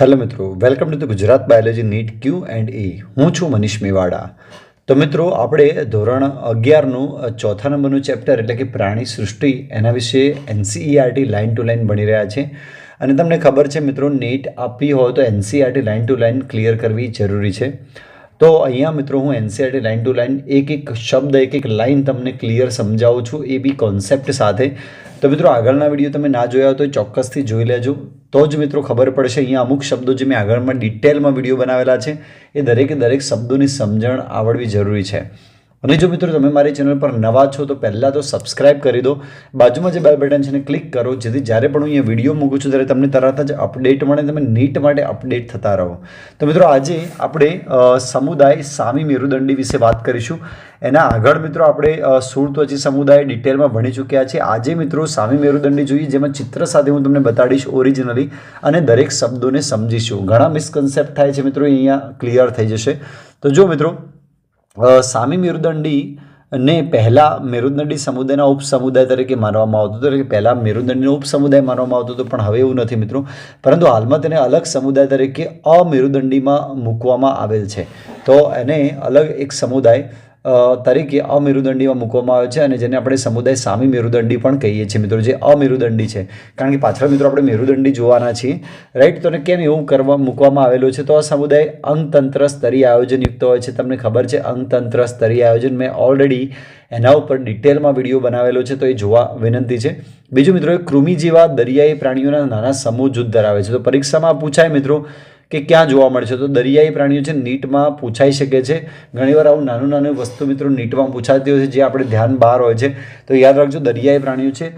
Hello મિત્રો, welcome to the Gujarat biology NEET Q and A. હું છું મનીષ મેવાડા. તો મિત્રો, આપણે ધોરણ અગિયારનું ચોથા નંબરનું ચેપ્ટર એટલે કે પ્રાણી સૃષ્ટિ એના વિશે એનસીઈઆરટી લાઇન ટુ લાઇન ભણી રહ્યા છે. અને તમને ખબર છે મિત્રો, નીટ આપવી હોય તો NCERT line to line clear કરવી જરૂરી છે. તો અહીંયા મિત્રો, હું એનસીઆરટી લાઇન ટુ લાઇન એક એક શબ્દ, એક એક લાઇન તમને ક્લિયર સમજાવું છું એ બી કોન્સેપ્ટ સાથે. તો મિત્રો, આગળના વીડિયો તમે ના જોયા હોય તો ચોક્કસથી જોઈ લેજો. તો જ મિત્રો ખબર પડશે, અહીંયા અમુક શબ્દો જે મેં આગળમાં ડિટેલમાં વીડિયો બનાવેલા છે, એ દરેકે દરેક શબ્દોની સમજણ આવડવી જરૂરી છે. અને જો મિત્રો તમે મારી ચેનલ પર નવા છો, તો પહેલાં તો સબસ્ક્રાઇબ કરી દો. બાજુમાં જે બેલ બટન છે એને ક્લિક કરો, જેથી જ્યારે પણ હું અહીંયા વીડિયો મૂકું છું, ત્યારે તમને તરત જ અપડેટ મળે તમે નીટ માટે અપડેટ થતા રહો. તો મિત્રો આજે આપણે સમુદાય સામી મેરુદંડી વિશે વાત કરીશું. એના આગળ મિત્રો આપણે સુરત્વચી સમુદાય ડિટેલમાં ભણી ચૂક્યા છે આજે મિત્રો સામી મેરુદંડી જોઈએ, જેમાં ચિત્ર સાથે હું તમને બતાડીશ ઓરિજિનલી અને દરેક શબ્દોને સમજીશું. ઘણા મિસકન્સેપ્ટ થાય છે મિત્રો, અહીંયા ક્લિયર થઈ જશે. તો જો મિત્રો સામી મેરુદંડી ને પહેલાં મેરુદંડી સમુદાયના ઉપસમુદાય તરીકે માનવામાં આવતું હતું. કે પહેલાં મેરુદંડીનો ઉપસમુદાય માનવામાં આવતો હતો, પણ હવે એવું નથી મિત્રો. પરંતુ હાલમાં તેને અલગ સમુદાય તરીકે અમેરુદંડીમાં મૂકવામાં આવેલ છે. તો એને અલગ એક સમુદાય તરીકે અમેરુદંડીમાં મૂકવામાં આવે છે અને જેને આપણે સમુદાય સામી મેરુદંડી પણ કહીએ છીએ. મિત્રો, જે અમેરુદંડી છે. કારણ કે પાછળ મિત્રો આપણે મેરુદંડી જોવાના છીએ. રાઈટ તો કેમ એવું કરવા, મૂકવામાં આવેલું છે? તો આ સમુદાય અંગતંત્ર સ્તરીય આયોજન યુક્ત હોય છે. તમને ખબર છે, અંગતંત્ર સ્તરીય આયોજન મેં ઓલરેડી એના ઉપર ડિટેલમાં વીડિયો બનાવેલો છે, તો એ જોવા વિનંતી છે. બીજું મિત્રો કૃમિ જેવા દરિયાઈ પ્રાણીઓના નાના સમૂહ જૂથ ધરાવે છે. તો પરીક્ષામાં પૂછાય મિત્રો કે ક્યાં જોવા મળશે તો દરિયાઈ પ્રાણીઓ છે, નીટમાં પૂછાઈ શકે છે. ઘણીવાર આવું નાનું નાનું વસ્તુ મિત્રો નીટમાં પૂછાતી હોય છે, જે આપણે ધ્યાન બહાર હોય છે. તો યાદ રાખજો, દરિયાઈ પ્રાણીઓ છે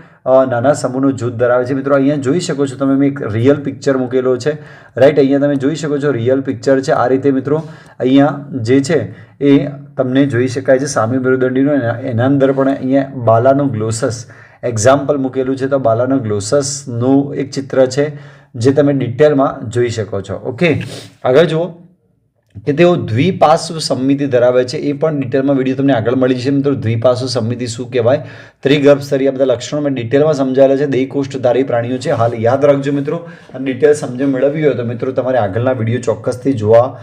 નાના સમૂહનું જૂથ ધરાવે છે. મિત્રો, અહીંયા જોઈ શકો છો તમે, મેં એક રિયલ પિક્ચર મૂકેલો છે. રાઈટ અહીંયા તમે જોઈ શકો છો રિયલ પિક્ચર છે. આ રીતે મિત્રો, અહીંયા જે છે, એ તમને જોઈ શકાય છે, સામી મેરુદંડીનો. એના અંદર પણ અહીંયા બાલાનું ગ્લોસસ. એક્ઝામ્પલ મૂકેલું છે, તો બાલાનું ગ્લોસસનું એક ચિત્ર છે. જે તમે ડિટેલમાં જોઈ શકો છો. ઓકે આગળ જુઓ કે તેઓ દ્વિપાર્શ્વ સંમિતિ ધરાવે છે. એ પણ ડિટેલમાં વીડિયો તમને આગળ મળી જશે. મિત્રો, દ્વિપાર્શ્વ સંમિતિ શું કહેવાય? ત્રિગર્ભ સ્તરીય બધા લક્ષણો મેં ડિટેલમાં સમજાવેલા છે. દેહકોષ્ઠધારી પ્રાણીઓ છે. હાલ યાદ રાખજો મિત્રો. અને ડિટેલ સમજણ મેળવવી હોય તો મિત્રો તમારે આગળના વીડિયો ચોક્કસથી જોવા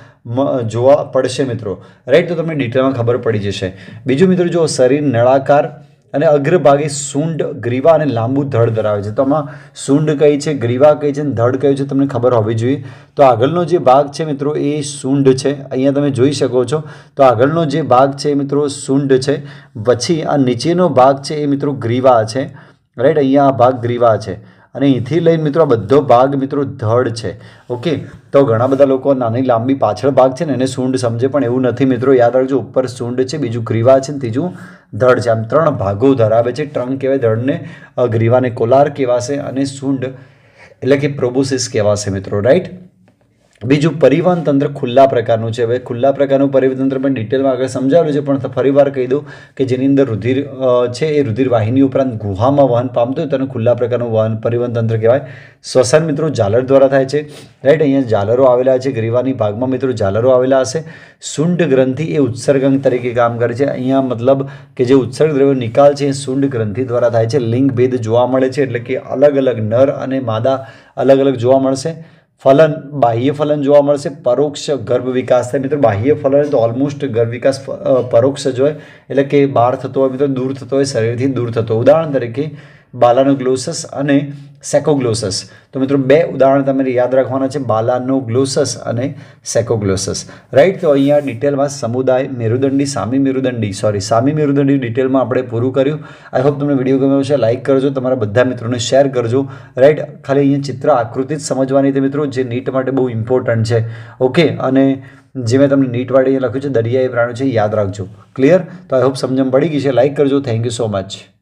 જોવા પડશે મિત્રો. રાઈટ તો તમને ડિટેલમાં ખબર પડી જશે. બીજું મિત્રો, જો શરીર નળાકાર અને અગ્રભાગે સૂંઢ ગ્રીવા અને લાંબુ ધડ ધરાવે છે. તો આમાં સૂંઢ કઈ છે, ગ્રીવા કઈ છે, અને ધડ કયું છે, તમને ખબર હોવી જોઈએ. તો આગળનો જે ભાગ છે મિત્રો, એ સૂંઢ છે. અહીંયા તમે જોઈ શકો છો. તો આગળનો જે ભાગ છે એ મિત્રો સૂંઢ છે. પછી આ નીચેનો ભાગ છે એ મિત્રો ગ્રીવા છે. રાઈટ અહીંયા આ ભાગ ગ્રીવા છે. અને અહીંથી લઈને મિત્રો બધો ભાગ મિત્રો ધડ છે. ઓકે તો ઘણા બધા લોકો નાની લાંબી પાછળ ભાગ છે ને એને સૂંઢ સમજે પણ એવું નથી મિત્રો. યાદ રાખજો, ઉપર સૂંઢ છે, બીજું ગ્રીવા છે ને ત્રીજું ધડ છે. આમ ત્રણ ભાગો ધરાવે છે. ટ્રંક કહેવાય ધડને ગ્રીવાને કોલાર કહેવાશે અને સૂંઢ એટલે કે પ્રોબોસિસ કહેવાશે મિત્રો રાઈટ બીજું પરિવહન તંત્ર ખુલ્લા પ્રકારનું છે. હવે ખુલ્લા પ્રકારનું પરિવહન તંત્ર પણ ડિટેલમાં આગળ સમજાવેલું છે, પણ ફરીવાર કહી દઉં કે જેની અંદર રુધિર છે એ રુધિર વાહિની ઉપરાંત ગુહામાં વહન પામતું હોય તેને ખુલ્લા પ્રકારનું વહન પરિવહન તંત્ર કહેવાય. શ્વસન મિત્રો ઝાલર દ્વારા થાય છે. રાઈટ, અહીંયા ઝાલરો આવેલા છે ગ્રીવાની ભાગમાં મિત્રો ઝાલરો આવેલા હશે. સુંડ ગ્રંથિ એ ઉત્સર્ગંગ તરીકે કામ કરે છે. અહીંયા મતલબ કે જે ઉત્સર્ગ દ્રવ્યો નિકાલ છે એ સુંડ ગ્રંથિ દ્વારા થાય છે. લિંગ ભેદ જોવા મળે છે, એટલે કે અલગ અલગ નર અને માદા અલગ અલગ જોવા મળશે. ફલન, બાહ્ય ફલન જોવા મળશે, પરોક્ષ ગર્ભ વિકાસ થાય મિત્રો, બાહ્ય ફલન તો ઓલમોસ્ટ ગર્ભ વિકાસ પરોક્ષ જ હોય એટલે કે બહાર થતો હોય, મિત્રો, દૂર થતો હોય, શરીરથી દૂર થતો. ઉદાહરણ તરીકે બાલાનોગ્લોસસ અને સેકોગ્લોસસ. તો મિત્રો, બે ઉદાહરણ તમારે યાદ રાખવાના છે. બાલાનોગ્લોસસ અને સેકોગ્લોસસ. રાઈટ તો અહીંયા ડિટેલમાં સમુદાય મેરુદંડી, સામી મેરુદંડી. સોરી સામી મેરુદંડી ડિટેલમાં આપણે પૂરું કર્યું. આઈ હોપ તમને વીડિયો ગમ્યો છે લાઇક કરજો. તમારા બધા મિત્રોને શેર કરજો. રાઈટ ખાલી અહીંયા ચિત્ર આકૃતિ જ સમજવાની હતી મિત્રો, જે નીટ માટે બહુ ઇમ્પોર્ટન્ટ છે. ઓકે અને જે મેં તમને નીટવાળી લખ્યું છે, દરિયાઈ પ્રાણીઓ છે, યાદ રાખજો. ક્લિયર તો આઈ હોપ સમજણ પડી ગઈ છે. લાઇક કરજો. Thank you so much